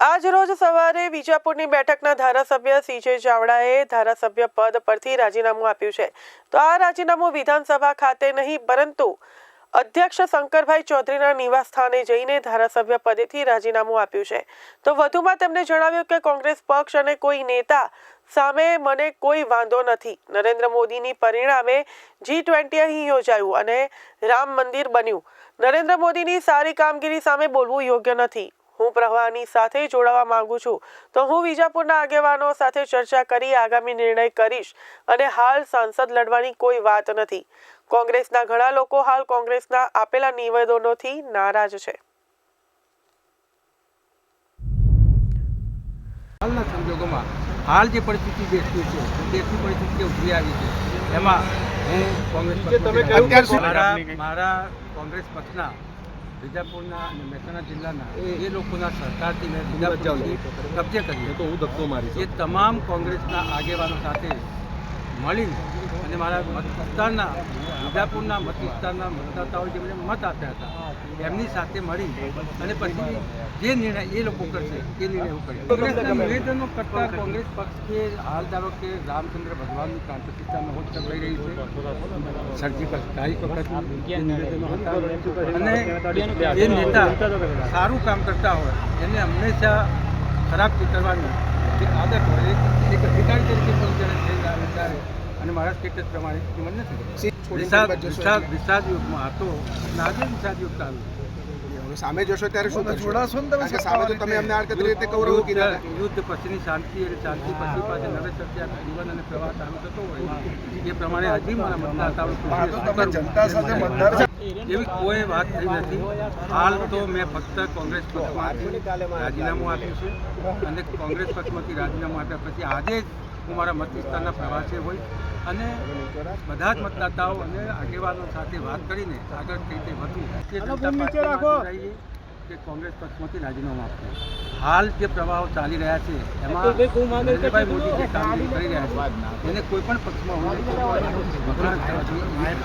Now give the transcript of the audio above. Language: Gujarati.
આજ રોજ સવારે વિજાપુરની બેઠકના ધારાસભ્ય સીજે ચાવડાએ ધારાસભ્ય પદ પરથી રાજીનામું આપ્યું છે. તો આ રાજીનામું વિધાનસભા ખાતે નહીં, પરંતુ અધ્યક્ષ શંકરભાઈ ચૌધરીના નિવાસ સ્થાને જઈને ધારાસભ્ય પદેથી રાજીનામું આપ્યું છે. તો વધુમાં તેમણે જણાવ્યું કે કોંગ્રેસ પક્ષ અને કોઈ નેતા સામે મને કોઈ વાંધો નથી. નરેન્દ્ર મોદીની પરિણામે જી ટ્વેન્ટી અહીં યોજાયું અને રામ મંદિર બન્યું. નરેન્દ્ર મોદીની સારી કામગીરી સામે બોલવું યોગ્ય નથી. હું પ્રવાહની સાથે જોડાવા માંગુ છું. તો હું વિજાપુરના આગેવાનો સાથે ચર્ચા કરી આગામી નિર્ણય કરીશ અને હાલ સાંસદ લડવાની કોઈ વાત નથી. કોંગ્રેસના ઘણા લોકો હાલ કોંગ્રેસના આપેલા નિવેદનોથી નારાજ છે. હાલના સંજોગોમાં હાલ જે પરિસ્થિતિ દેશની છે દેશની પરિસ્થિતિ ઉભરી આવી છે એમાં હું કોંગ્રેસ મારા કોંગ્રેસ પક્ષના વિજાપુરના અને મહેસાણા જિલ્લાના એ લોકોના સરકારથી મેં વિજાપુરથી કબજે કર્યો તો હું ધક્કો મારી એ તમામ કોંગ્રેસના આગેવાનો સાથે મળી અને મારા મત વિસ્તારના વિજાપુરના મત વિસ્તારના મતદાતાઓ જે મને મત આપ્યા હતા, એમની સાથે મળી અને પછી જે નિર્ણય એ લોકો કરશે, એ નિર્ણય હું કરીશ. કોંગ્રેસના નિવેદનો કરતા કોંગ્રેસ પક્ષ કે હાલ ધારો કે રામચંદ્ર ભગવાનની ક્રાંતિ પિતા મહોત્સવ થઈ રહી છે સર્જિકલ સ્ટ્રાઇક વખત નિવેદનો હતા, અને એ નેતા સારું કામ કરતા હોય, એને હંમેશા ખરાબ ચિતરવાની જે આદત હોય એક અધિકારી તરીકે પણ જ્યારે થઈ આવે ત્યારે અને મારા સ્ટેટસ પ્રમાણે કિંમત નથી વિષાદ યુગમાં હતો અને આજે વિષાદ યુગ ચાલુ. છે. હવે સામે જોશો ત્યારે શું કરશો? કારણ કે સામે તો તમે અમને આડકતરી રીતે કૌરવ કીધા યુદ્ધ યુદ્ધ પછીની શાંતિ અને શાંતિ પછી પાછળ નવેસરથી આ જીવન અને પ્રવાહ ચાલુ થતો હોય. એ પ્રમાણે હજી મારા મતદાતાઓ જનતા સાથે મતદાર એવી કોઈ વાત થઈ નથી. હાલ તો મેં ફક્ત કોંગ્રેસ પક્ષમાંથી રાજીનામું આપ્યું છે અને કોંગ્રેસ પક્ષમાંથી રાજીનામું આપ્યા પછી આજે જ હું મારા મત વિસ્તારના પ્રવાસે હોય અને બધા જ મતદાતાઓ અને આગેવાનો સાથે વાત કરીને આગળ કઈ રીતે વધવું કે કોંગ્રેસ પક્ષમાંથી રાજીનામું આપવું. હાલ જે પ્રવાહો ચાલી રહ્યા છે એમાં નરેન્દ્રભાઈ મોદી જે કામગીરી કરી રહ્યા છે. એને કોઈ પણ પક્ષમાં હોય